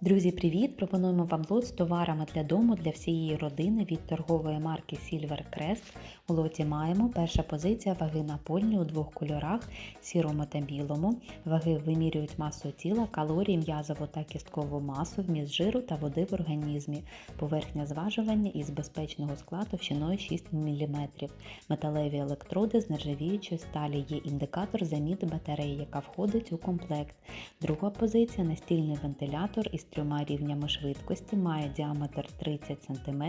Друзі, привіт! Пропонуємо вам лот з товарами для дому для всієї родини від торгової марки Silver Crest. У лоті маємо перша позиція ваги напольні у двох кольорах сірому та білому. Ваги вимірюють масу тіла, калорії, м'язову та кісткову масу, вміст жиру та води в організмі. Поверхня зважування із безпечного скла товщиною 6 мм. Металеві електроди з нержавіючої сталі є індикатор заміти батареї, яка входить у комплект. Друга позиція настільний вентилятор із трьома рівнями швидкості, має діаметр 30 см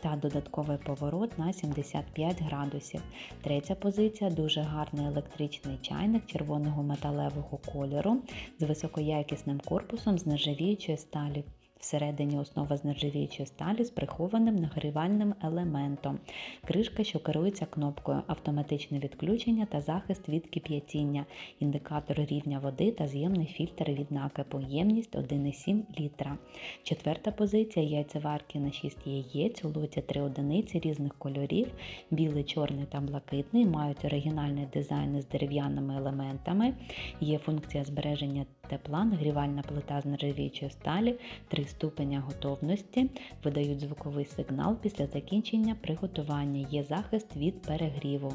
та додатковий поворот на 75 градусів. Третя позиція дуже гарний електричний чайник червоного металевого кольору з високоякісним корпусом з нержавіючої сталі. Всередині основа з нержавіючої сталі з прихованим нагрівальним елементом, кришка, що керується кнопкою, автоматичне відключення та захист від кип'ятіння, індикатор рівня води та з'ємний фільтр від накипу, ємність 1,7 літра. Четверта позиція яйцеварки на 6 яєць, у лоті 3 одиниці різних кольорів, білий, чорний та блакитний, мають оригінальний дизайн з дерев'яними елементами, є функція збереження тепла, нагрівальна плита з нержавіючої сталі, 3 ступеня готовності, видають звуковий сигнал після закінчення приготування, є захист від перегріву.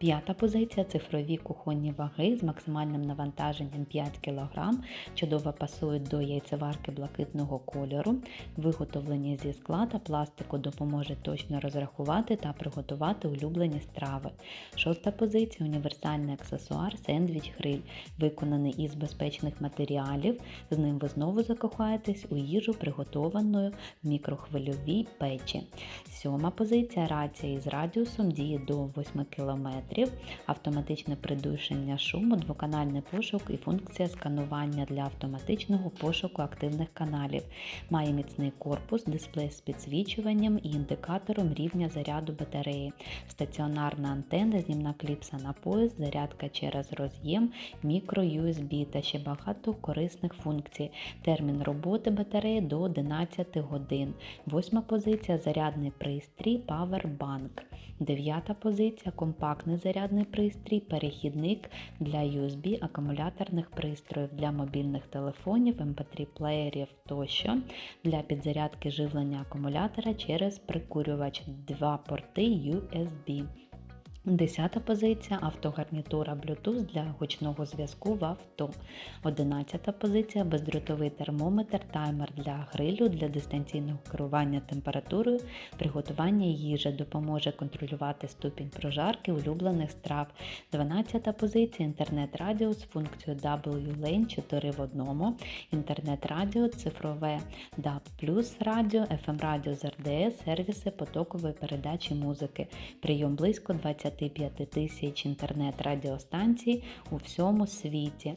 П'ята позиція цифрові кухонні ваги з максимальним навантаженням 5 кг, чудово пасують до яйцеварки блакитного кольору. Виготовлення зі скла та пластику допоможе точно розрахувати та приготувати улюблені страви. Шоста позиція універсальний аксесуар сендвіч гриль, виконаний із безпечних матеріалів. З ним ви знову закохаєтесь у їжу, приготованою в мікрохвильовій печі. Сьома позиція рація із радіусом діє до 8 км автоматичне придушення шуму, двоканальний пошук і функція сканування для автоматичного пошуку активних каналів. Має міцний корпус, дисплей з підсвічуванням і індикатором рівня заряду батареї, стаціонарна антенна, знімна кліпса на пояс, зарядка через роз'єм, мікро USB та ще багато корисних функцій. Термін роботи батареї до 11 годин. Восьма позиція зарядний пристрій Powerbank. Дев'ята позиція компактний зарядний пристрій, перехідник для USB акумуляторних пристроїв для мобільних телефонів, MP3 плеєрів тощо для підзарядки живлення акумулятора через прикурювач, два порти USB. Десята позиція автогарнітура Bluetooth для гучного зв'язку в авто. Одинадцята позиція бездротовий термометр, таймер для грилю для дистанційного керування температурою, приготування їжі допоможе контролювати ступінь прожарки улюблених страв. Дванадцята позиція інтернет-радіо з функцією W-Lane 4 в 1, інтернет-радіо, цифрове DAB+, радіо, FM радіо з РДС, сервіси потокової передачі музики. Прийом близько 20 25 тисяч інтернет-радіостанцій у всьому світі.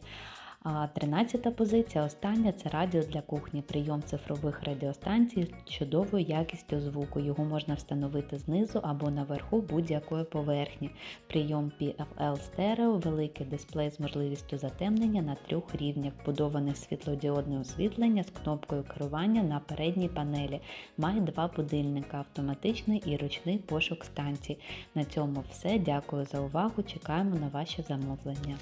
А 13 позиція, остання це радіо для кухні, прийом цифрових радіостанцій з чудовою якістю звуку. Його можна встановити знизу або наверху будь-якої поверхні. Прийом PFL Stereo, великий дисплей з можливістю затемнення на трьох рівнях, вбудоване світлодіодне освітлення з кнопкою керування на передній панелі. Має два будильника, автоматичний і ручний пошук станцій. На цьому все. Дякую за увагу. Чекаємо на ваші замовлення.